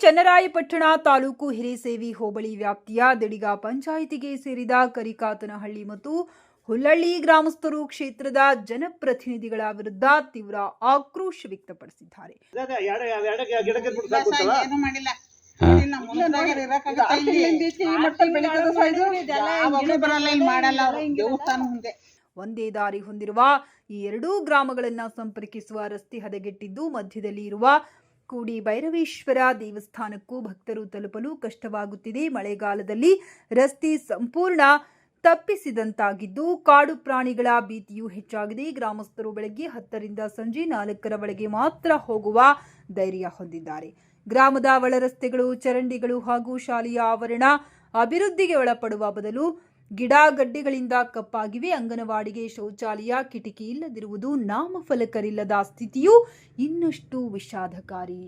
ಚನ್ನರಾಯಪಟ್ಟಣ ತಾಲೂಕು ಹಿರೇಸೇವಿ ಹೋಬಳಿ ವ್ಯಾಪ್ತಿಯ ದಿಡಿಗ ಪಂಚಾಯಿತಿಗೆ ಸೇರಿದ ಕರಿಕಾತನಹಳ್ಳಿ ಮತ್ತು ಹುಲ್ಲಳ್ಳಿ ಗ್ರಾಮಸ್ಥರು ಕ್ಷೇತ್ರದ ಜನಪ್ರತಿನಿಧಿಗಳ ವಿರುದ್ಧ ತೀವ್ರ ಆಕ್ರೋಶ ವ್ಯಕ್ತಪಡಿಸಿದ್ದಾರೆ. ಒಂದೇ ದಾರಿ ಹೊಂದಿರುವ ಈ ಎರಡೂ ಗ್ರಾಮಗಳನ್ನು ಸಂಪರ್ಕಿಸುವ ರಸ್ತೆ ಹದಗೆಟ್ಟಿದ್ದು ಮಧ್ಯದಲ್ಲಿ ಇರುವ ಕೂಡಿ ಭೈರವೇಶ್ವರ ದೇವಸ್ಥಾನಕ್ಕೂ ಭಕ್ತರು ತಲುಪಲು ಕಷ್ಟವಾಗುತ್ತಿದೆ. ಮಳೆಗಾಲದಲ್ಲಿ ರಸ್ತೆ ಸಂಪೂರ್ಣ ತಪ್ಪಿಸಿದಂತಾಗಿದ್ದು ಕಾಡು ಪ್ರಾಣಿಗಳ ಭೀತಿಯೂ ಹೆಚ್ಚಾಗಿದೆ. ಗ್ರಾಮಸ್ಥರು ಬೆಳಗ್ಗೆ ಹತ್ತರಿಂದ ಸಂಜೆ ನಾಲ್ಕರ ಒಳಗೆ ಮಾತ್ರ ಹೋಗುವ ಧೈರ್ಯ ಹೊಂದಿದ್ದಾರೆ. ಗ್ರಾಮದ ಒಳರಸ್ತೆಗಳು ಚರಂಡಿಗಳು ಹಾಗೂ ಶಾಲೆಯ ಆವರಣ ಅಭಿವೃದ್ಧಿಗೆ ಒಳಪಡುವ ಬದಲು ಗಿಡ ಗಡ್ಡೆಗಳಿಂದ ಕಪ್ಪಾಗಿವೆ. ಅಂಗನವಾಡಿಗೆ ಶೌಚಾಲಯ ಕಿಟಕಿ ಇಲ್ಲದಿರುವುದು ನಾಮಫಲಕರಿಲ್ಲದ ಸ್ಥಿತಿಯು ಇನ್ನಷ್ಟು ವಿಷಾದಕಾರಿ.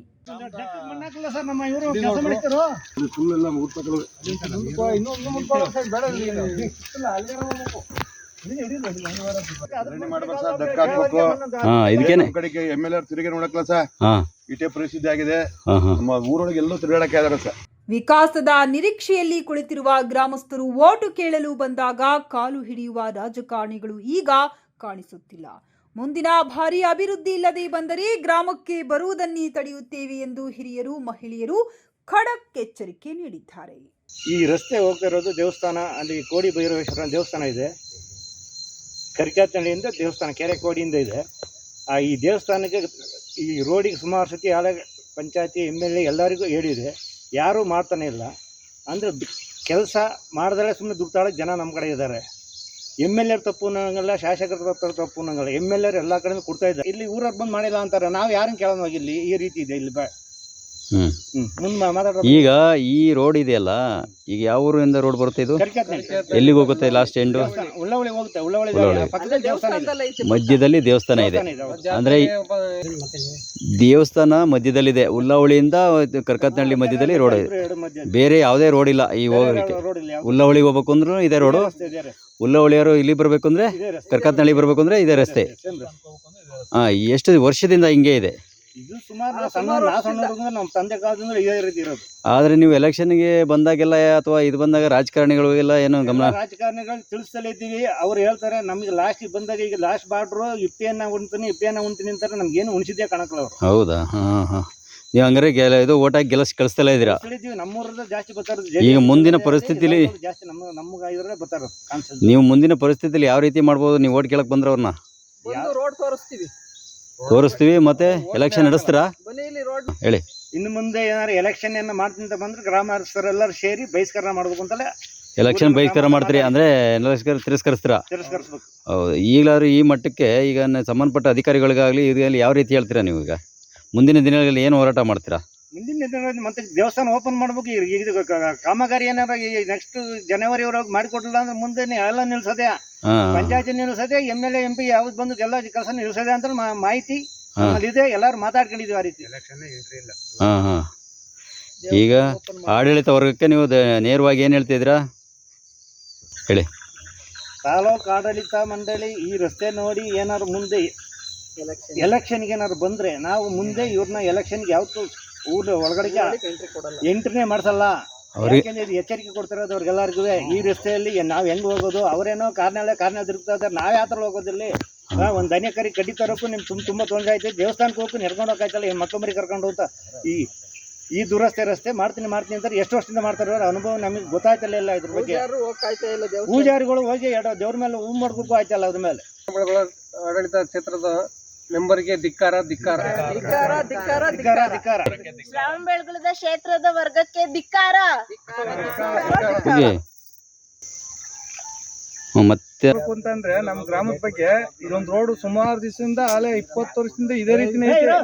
ಎಂ ಎಲ್ ಆರ್ ತಿರುಗಿ ನೋಡಕ್ಲ ಸರ್? ಇಟೇ ಪರಿಸ್ಥಿತಿ ಆಗಿದೆ. ನಮ್ಮ ಊರೊಳಗೆ ಎಲ್ಲೂ ತಿರುಗಾಡಕ್ಕೆ ಸರ್. ವಿಕಾಸದ ನಿರೀಕ್ಷೆಯಲ್ಲಿ ಕುಳಿತಿರುವ ಗ್ರಾಮಸ್ಥರು ಓಟು ಕೇಳಲು ಬಂದಾಗ ಕಾಲು ಹಿಡಿಯುವ ರಾಜಕಾರಣಿಗಳು ಈಗ ಕಾಣಿಸುತ್ತಿಲ್ಲ. ಮುಂದಿನ ಭಾರಿ ಅಭಿವೃದ್ಧಿ ಇಲ್ಲದೆ ಬಂದರೆ ಗ್ರಾಮಕ್ಕೆ ಬರುವುದನ್ನೇ ತಡೆಯುತ್ತೇವೆ ಎಂದು ಹಿರಿಯರು, ಮಹಿಳೆಯರು ಖಡಕ್ ಎಚ್ಚರಿಕೆ ನೀಡಿದ್ದಾರೆ. ಈ ರಸ್ತೆ ಹೋಗ್ತಿರೋದು ದೇವಸ್ಥಾನ, ಅಲ್ಲಿ ಕೋಡಿ ಭೈರವೇಶ್ವರ ದೇವಸ್ಥಾನ ಇದೆ. ಕರಿಕಾತನಹಳ್ಳಿಯಿಂದ ದೇವಸ್ಥಾನ, ಕೆರೆ ಕೋಡಿಯಿಂದ ಇದೆ. ಆ ಈ ದೇವಸ್ಥಾನಕ್ಕೆ ಈ ರೋಡಿಗೆ ಸುಮಾರು ಸತಿ ಹಳೆ ಪಂಚಾಯತಿ ಎಂ ಎಲ್ ಎ ಎಲ್ಲರಿಗೂ ಹೇಳಿದೆ. ಯಾರೂ ಮಾಡ್ತಾನೆ ಇಲ್ಲ. ಅಂದರೆ ಕೆಲಸ ಮಾಡಿದ್ರೆ ಸುಮ್ಮನೆ ದುಡ್ಡು ತಾಳಕ್ಕೆ ಜನ ನಮ್ಮ ಕಡೆ ಇದ್ದಾರೆ ಎಂ ಎಲ್ ಎರ್ ತಪ್ಪು ಅನ್ನೋಂಗಲ್ಲ, ಶಾಸಕರ ತಪ್ಪು ತಪ್ಪು ಅನ್ನಂಗಲ್ಲ, ಎಂ ಎಲ್ ಎರ್ ಎಲ್ಲ ಕಡೆಯೂ ಕೊಡ್ತಾ ಇದ್ದಾರೆ. ಇಲ್ಲಿ ಊರವ್ರು ಬಂದು ಮಾಡಿಲ್ಲ ಅಂತಾರೆ. ನಾವು ಯಾರನ್ನು ಕೇಳೋಣ ಹೋಗಿಲ್ಲಿ ಈ ರೀತಿ ಇದೆ ಇಲ್ಲಿ ಬಾ ಹ್ಞೂ ಮುಂದೆ ಮಾತಾಡೋ ಈಗ ಈ ರೋಡ್ ಇದೆಯಲ್ಲ ಈಗ ಯಾವ ಊರಿಂದ ರೋಡ್ ಬರುತ್ತೆ ಇದು? ಎಲ್ಲಿಗೆ ಹೋಗುತ್ತೆ ಲಾಸ್ಟ್ ಎಂಡು ದೇವಸ್ಥಾನ. ಉಳ್ಳವಳಿ ಹೋಗುತ್ತೆ ಉಳ್ಳವಳಿ ಉಳ್ಳವಳಿ. ಪಕ್ಕದಲ್ಲಿ ದೇವಸ್ಥಾನ ಇದೆ. ಮಧ್ಯದಲ್ಲಿ ದೇವಸ್ಥಾನ ಇದೆ. ಅಂದ್ರೆ ಈ ದೇವಸ್ಥಾನ ಮಧ್ಯದಲ್ಲಿದೆ. ಉಲ್ಲವಳಿಯಿಂದ ಕರ್ಕತ್ನಹಳ್ಳಿ ಮಧ್ಯದಲ್ಲಿ ರೋಡ್ ಇದೆ. ಎರಡು ಮಧ್ಯ ಬೇರೆ ಯಾವುದೇ ರೋಡ್ ಇಲ್ಲ ಈ ಹೋಗಲಿಕ್ಕೆ. ರೋಡ್ ಇಲ್ಲ ಯಾವ್ದು ಉಲ್ಲವಳಿಗೆ ಹೋಗ್ಬೇಕು ಅಂದ್ರೂ ಇದೇ ರೋಡು ಉಲ್ಲಾವಳಿಯವರು ಇದೆ ರಸ್ತೆ. ಉಲ್ಲವಳಿಯವರು ಇಲ್ಲಿ ಬರಬೇಕು ಅಂದ್ರೆ. ಕರ್ಕತ್ನಹಳ್ಳಿ ಬರಬೇಕು ಅಂದ್ರೆ ಇದೇ ರಸ್ತೆ. ರಸ್ತೆ. ಹಾ ಎಷ್ಟು ವರ್ಷದಿಂದ ಹಿಂಗೆ ಇದೆ? ಇದು ಸುಮಾರು ನಾವು ಸಣ್ಣ ನಾವು ಸಣ್ಣ ನಮ್ಮ ತಂದೆ ಕಾಲದಿಂದ ಇದೇ ರೀತಿ ಇರೋದು. ಆದ್ರೆ ನೀವು ಎಲೆಕ್ಷನ್ಗೆ ಬಂದಾಗೆಲ್ಲ ಅಥವಾ ಇದು ಬಂದಾಗ ರಾಜಕಾರಣಿಗಳು ಇಲ್ಲ ಏನು ಗಮನ ರಾಜಕಾರಣಿಗಳು ತಿಳಿಸ್ತಲೇ ಇದ್ದೀವಿ. ಅವ್ರು ಹೇಳ್ತಾರೆ ನಮಗೆ ಲಾಸ್ಟಿಗೆ ಬಂದಾಗ ಈಗ ಲಾಸ್ಟ್ ಬಾರ್ಡ್ರು ಇಪ್ಪೆಯನ್ನ ಉಣ್ತೀನಿ ಇಪ್ಪೆಯನ್ನ ಉಣ್ತೀನಿ ಅಂತಾರೆ. ನಮ್ಗೆ ಏನು ಉಣಿಸಿದ್ದೇ ಕಾಣಕ್ಕಲ್ಲ ಅವರು? ಹೌದಾ? ಹಾ ಹಾ. ನೀವು ಹಂಗಾರೆ ಗೆಲ ಇದು ಓಟಾಗಿ ಗೆಲಸ್ ಕಳಿಸ್ತಾ ಇದ್ದೀರಾ? ತಿಳಿದೀವಿ ನಮ್ಮೂರದ ಜಾಸ್ತಿ ಬರ್ತಾರೆ. ಈಗ ಮುಂದಿನ ಪರಿಸ್ಥಿತಿಲಿ- ಜಾಸ್ತಿ ನಮ್ಮ ನಮ್ಗೆ ಇದ್ರಲ್ಲೇ ಬರ್ತಾರೆ. ನೀವು ಮುಂದಿನ ಪರಿಸ್ಥಿತಿಯಲ್ಲಿ ಯಾವ ರೀತಿ ಮಾಡ್ಬೋದು? ನೀವು ಓಟ್ ಕೇಳಕ್ ಬಂದ್ರೆ ಅವ್ರನ್ನ? ಒಂದು ರೋಡ್ ತೋರಿಸ್ತೀವಿ. ತೋರಿಸ್ತೀವಿ ಮತ್ತೆ ಎಲೆಕ್ಷನ್ ನಡೆಸ್ತೀರಾ? ಹೇಳಿ. ಇನ್ನು ಮುಂದೆ ಏನಾದ್ರು ಎಲೆಕ್ಷನ್ ಏನ ಮಾಡ್ತೀನಿ ಅಂತ ಬಂದ್ರೆ ಗ್ರಾಮಸ್ಥರೆಲ್ಲರೂ ಸೇರಿ ಬಹಿಷ್ಕಾರ ಮಾಡ್ಬೇಕು ಅಂತಲೇ ಎಲೆಕ್ಷನ್ ಬಹಿಷ್ಕಾರ ಮಾಡ್ತೀರಿ ಅಂದ್ರೆ ಎಲೆಕ್ಷನ್ ತಿರಸ್ಕರಿಸ್ತೀರಾ? ತಿರಸ್ಕರಿಸ್ಬೇಕು. ಹೌದು ಈಗಲಾದ್ರೂ ಈ ಮಟ್ಟಕ್ಕೆ ಈಗ ಸಂಬಂಧಪಟ್ಟ ಅಧಿಕಾರಿಗಳಿಗಾಗಲಿ ಇದರಲ್ಲಿ ಯಾವ ರೀತಿ ಹೇಳ್ತೀರಾ ನೀವು ಈಗ? ಮುಂದಿನ ದಿನಗಳಲ್ಲಿ ಏನು ಹೋರಾಟ ಮಾಡ್ತೀರಾ? ಮುಂದಿನ ದಿನಗಳಲ್ಲಿ ಮತ್ತೆ ದೇವಸ್ಥಾನ ಓಪನ್ ಮಾಡ್ಬೇಕು ಈಗ ಇದು ಕಾಮಗಾರಿ ಏನಾರ ನೆಕ್ಸ್ಟ್ ಜನವರಿ ಒಳಗೆ ಮಾಡಿಕೊಡ್ಲಿಲ್ಲ ಅಂದ್ರೆ ಮುಂದೆ ಎಲ್ಲ ನಿಲ್ಸದೆ ಪಂಚಾಯತಿ ನಿಲ್ಲಿಸದೆ M L A M P ಯಾವ್ದು ಬಂದು ಎಲ್ಲ ಕೆಲಸ ನಿಲ್ಲಿಸದೆ ಅಂತ ಮಾ- ಮಾಹಿತಿ. ಇದೆ ಎಲ್ಲರೂ ಮಾತಾಡ್ಕೊಂಡಿದ್ವಿ ಆ ರೀತಿ. ಹಾ ಹಾ. ಈಗ ಆಡಳಿತ ವರ್ಗಕ್ಕೆ ನೀವು ದ- ನೇರವಾಗಿ ಏನು ಹೇಳ್ತಿದ್ದೀರಾ? ತಾಲೂಕು ಆಡಳಿತ ಮಂಡಳಿ ಈ ರಸ್ತೆ ನೋಡಿ ಏನಾದ್ರು ಮುಂದೆ ಎಲೆಕ್ಷನ್ಗೆ ಏನಾದ್ರು ಬಂದ್ರೆ ನಾವು ಮುಂದೆ ಇವ್ರನ್ನ ಎಲೆಕ್ಷನ್ಗೆ ಯಾವತ್ತು ಊರ ಒಳಗಡೆಗೆ ಎಂಟ್ರಿ ಕೊಡಲ್ಲ. ಎಂಟ್ರಿನೇ ಮಾಡ್ಸಲ್ಲ. ಅವ್ರಿಗೆ ಎಚ್ಚರಿಕೆ ಕೊಡ್ತಿರೋದು ಅವ್ರಿಗೆಲ್ಲರಿಗೂ? ಈ ರಸ್ತೆಯಲ್ಲಿ ನಾವು ಹೆಂಗ್ ಹೋಗೋದು? ಅವರೇನೋ ಕಾರ್ನಾಳೆ ಕಾರ್ನ ತಿರುಗ್ತಾ ಇದ್ದಾರೆ. ನಾವ್ ಯಾವ ಥರ ಹೋಗೋದಿಲ್ಲಿ? ಆ, ಒಂದ್ ದನ ಕರಿ ಕಡ್ಡಿ ತರಕ್ಕೂ ನಿಮ್ಗೆ ತುಂಬ ತುಂಬಾ ತೊಂದರೆ ಐತೆ ದೇವಸ್ಥಾನಕ್ಕೆ ಹೋಗಿ ನಡ್ಕೊಂಡು ಏನು ಮಕ್ಕಂಬರಿ ಕರ್ಕೊಂಡು ಹೋಗ್ತಾ? ಈ ಈ ದುರಸ್ತೆ ರಸ್ತೆ ಮಾಡ್ತೀನಿ ಮಾಡ್ತೀನಿ ಅಂತಾರೆ. ಎಷ್ಟು ವರ್ಷದಿಂದ ಮಾಡ್ತಾರೆ ಅವ್ರ ಅನುಭವ ನಮಗೆ ಗೊತ್ತಾಯ್ತಲ್ಲ ಇಲ್ಲ ಇದ್ರ ಬಗ್ಗೆ. ಯಾರು ಇಲ್ಲ ಪೂಜಾರಿಗಳು ಹೋಗಿ ಎರಡು ದೇವ್ರ ಮೇಲೆ ಹೂ ಮಾಡ್ಬೇಕು ಆಯ್ತಲ್ಲ ಅದ್ರ ಮೇಲೆ. ಆಡಳಿತ ಕ್ಷೇತ್ರದ ಮೆಂಬರ್ಗೆ ಧಿಕ್ಕಾರ ಧಿಕ್ಕಾರ. ಧಿಕ್ಕಾರ ಧಿಕ್ಕಾರ ಧಿಕ್ಕಾರ. ಧಿಕ್ಕಾರ ಧಿಕ್ಕಾರ. ಶ್ರಾವಣ ಬೆಳಗುಳದ ಕ್ಷೇತ್ರದ ವರ್ಗಕ್ಕೆ ಧಿಕ್ಕಾರ. ಮತ್ತೆ ಅಂತಂದ್ರೆ ನಮ್ಮ ಗ್ರಾಮದ ಬಗ್ಗೆ ಇದೊಂದು ರೋಡ್ ಸುಮಾರು ದಿವಸದಿಂದ ಅಲೆ ಇಪ್ಪತ್ತು ವರ್ಷದಿಂದ ಇದೇ ರೀತಿನೇ ಐತೆ.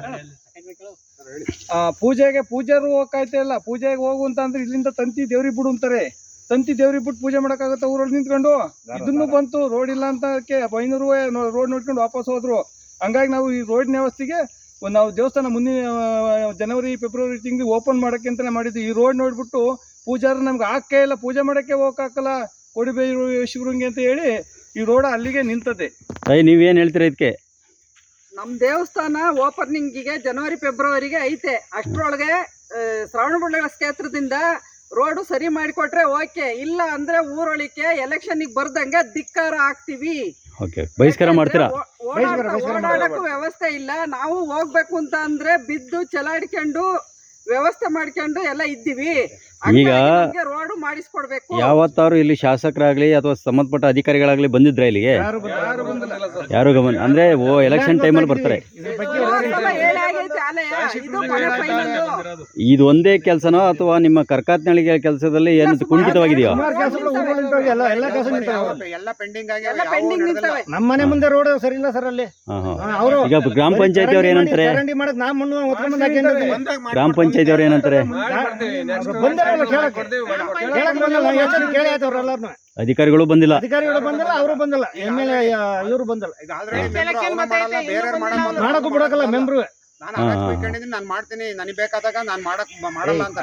ಆ ಪೂಜೆಗೆ ಪೂಜಾರು ಹೋಗ್ತಾ ಇಲ್ಲ. ಪೂಜೆಗೆ ಹೋಗು ಅಂತ ಅಂದ್ರೆ ಇಲ್ಲಿಂದ ತಂತಿ ದೇವ್ರಿಗೆ ಬಿಡು ಅಂತಾರೆ. ತಂತಿ ದೇವ್ರಿಗೆ ಬಿಟ್ಟು ಪೂಜೆ ಮಾಡಕ್ಕಾಗತ್ತ ಊರಲ್ಲಿ ನಿಂತ್ಕೊಂಡು? ಇದನ್ನು ಬಂತು ರೋಡ್ ಇಲ್ಲ ಅಂತ ಐನೂರು ರೋಡ್ ನೋಡ್ಕೊಂಡು ವಾಪಸ್ ಹೋದ್ರು. ಹಂಗಾಗಿ ನಾವು ಈ ರೋಡಿನ ವ್ಯವಸ್ಥೆಗೆ ಒಂದು ನಾವು ದೇವಸ್ಥಾನ ಮುಂದಿನ ಜನವರಿ ಫೆಬ್ರವರಿ ತಿಂಗಳು ಓಪನ್ ಮಾಡಕ್ಕೆ ಅಂತಲೇ ಮಾಡಿದ್ವಿ ಈ ರೋಡ್ ನೋಡ್ಬಿಟ್ಟು ಪೂಜಾರ ನಮ್ಗೆ ಹಾಕೇ ಇಲ್ಲ ಪೂಜೆ ಮಾಡಕ್ಕೆ ಹೋಗೋಕ್ಕಾಗಲ್ಲ ಕೊಡಿಬೇರು ಶಿವರಂಗಿ ಅಂತ ಹೇಳಿ ಈ ರೋಡ್ ಅಲ್ಲಿಗೆ ನಿಂತದೆ. ಅಯ್ಯ ನೀವೇನು ಹೇಳ್ತೀರಾ ಇದಕ್ಕೆ? ನಮ್ ದೇವಸ್ಥಾನ ಓಪನಿಂಗಿಗೆ ಜನವರಿ ಫೆಬ್ರವರಿಗೆ ಐತೆ. ಅಷ್ಟ್ರೊಳಗೆ ಶ್ರವಣಬೆಳಗೊಳ ಕ್ಷೇತ್ರದಿಂದ ರೋಡು ಸರಿ ಮಾಡಿಕೊಟ್ರೆ ಓಕೆ ಇಲ್ಲ ಅಂದ್ರೆ ಊರೊಳಿಕೆ ಎಲೆಕ್ಷನ್ಗೆ ಬರ್ದಂಗೆ ಧಿಕ್ಕಾರ ಆಗ್ತೀವಿ ಓಕೆ ಬಹಿಷ್ಕಾರ ಮಾಡ್ತೀರಾ? ಓಡಾಡಕ್ಕೂ ವ್ಯವಸ್ಥೆ ಇಲ್ಲ. ನಾವು ಹೋಗ್ಬೇಕು ಅಂತ ಅಂದ್ರೆ ಬಿದ್ದು ಚಲಾಡ್ಕೊಂಡು ವ್ಯವಸ್ಥೆ ಮಾಡ್ಕೊಂಡು ಎಲ್ಲ ಇದ್ದೀವಿ. ಈಗ- ರೋಡು ಮಾಡಿಸ್ಕೊಡ್ಬೇಕು. ಯಾವತ್ತಾರು ಇಲ್ಲಿ ಶಾಸಕರಾಗ್ಲಿ ಅಥವಾ ಸಂಬಂಧಪಟ್ಟ ಅಧಿಕಾರಿಗಳಾಗ್ಲಿ ಬಂದಿದ್ರ ಇಲ್ಲಿಗೆ? ಯಾರು ಬಂದಿಲ್ಲ. ಸರ್ ಯಾರು ಗಮನ ಅಂದ್ರೆ ಓ ಎಲೆಕ್ಷನ್ ಟೈಮಲ್ಲಿ ಬರ್ತಾರೆ ಹೋದ್ ಸಲ ಹೇಳಿ ಆಗೈತೆ ಅಲೆ ಇದು ಒಂದೇ ಕೆಲಸನೋ ಅಥವಾ ನಿಮ್ಮ ಕರ್ಕಾತ್ನಳಿಗೆ ಕೆಲಸದಲ್ಲಿ ಏನು ಕುಂಠಿತವಾಗಿದೆಯೋ? ನಮ್ಮ ಮನೆ ಮುಂದೆ ರೋಡ್ ಸರಿ ಇಲ್ಲ ಸರ್ ಅಲ್ಲಿ. ಅವರು ಈಗ ಗ್ರಾಮ ಪಂಚಾಯತಿ ಅವ್ರು ಏನಂತಾರೆ. ಗ್ರಾಮ ಪಂಚಾಯತಿ ಅವ್ರು ಏನಂತಾರೆ? ಅಧಿಕಾರಿಗಳು ಬಂದಿಲ್ಲ. ಅಧಿಕಾರಿಗಳು ಬಂದಿಲ್ಲ ಅವರು ಬಂದಿಲ್ಲ. ಎಂ ಎಲ್ ಎ ಇವರು ಬಂದಿಲ್ಲ. ಮಾಡಕ್ಕೂ ಬಿಡಕಲ್ಲ ಮೆಂಬ್ರು ನಾನು ಬೈಕೊಂಡಿದ್ದೀನಿ, ನಾನ್ ಮಾಡ್ತೀನಿ. ನನಗೆ ಬೇಕಾದಾಗ ನಾನು ಮಾಡಕ್ ಮಾಡಲ್ಲ ಅಂತ.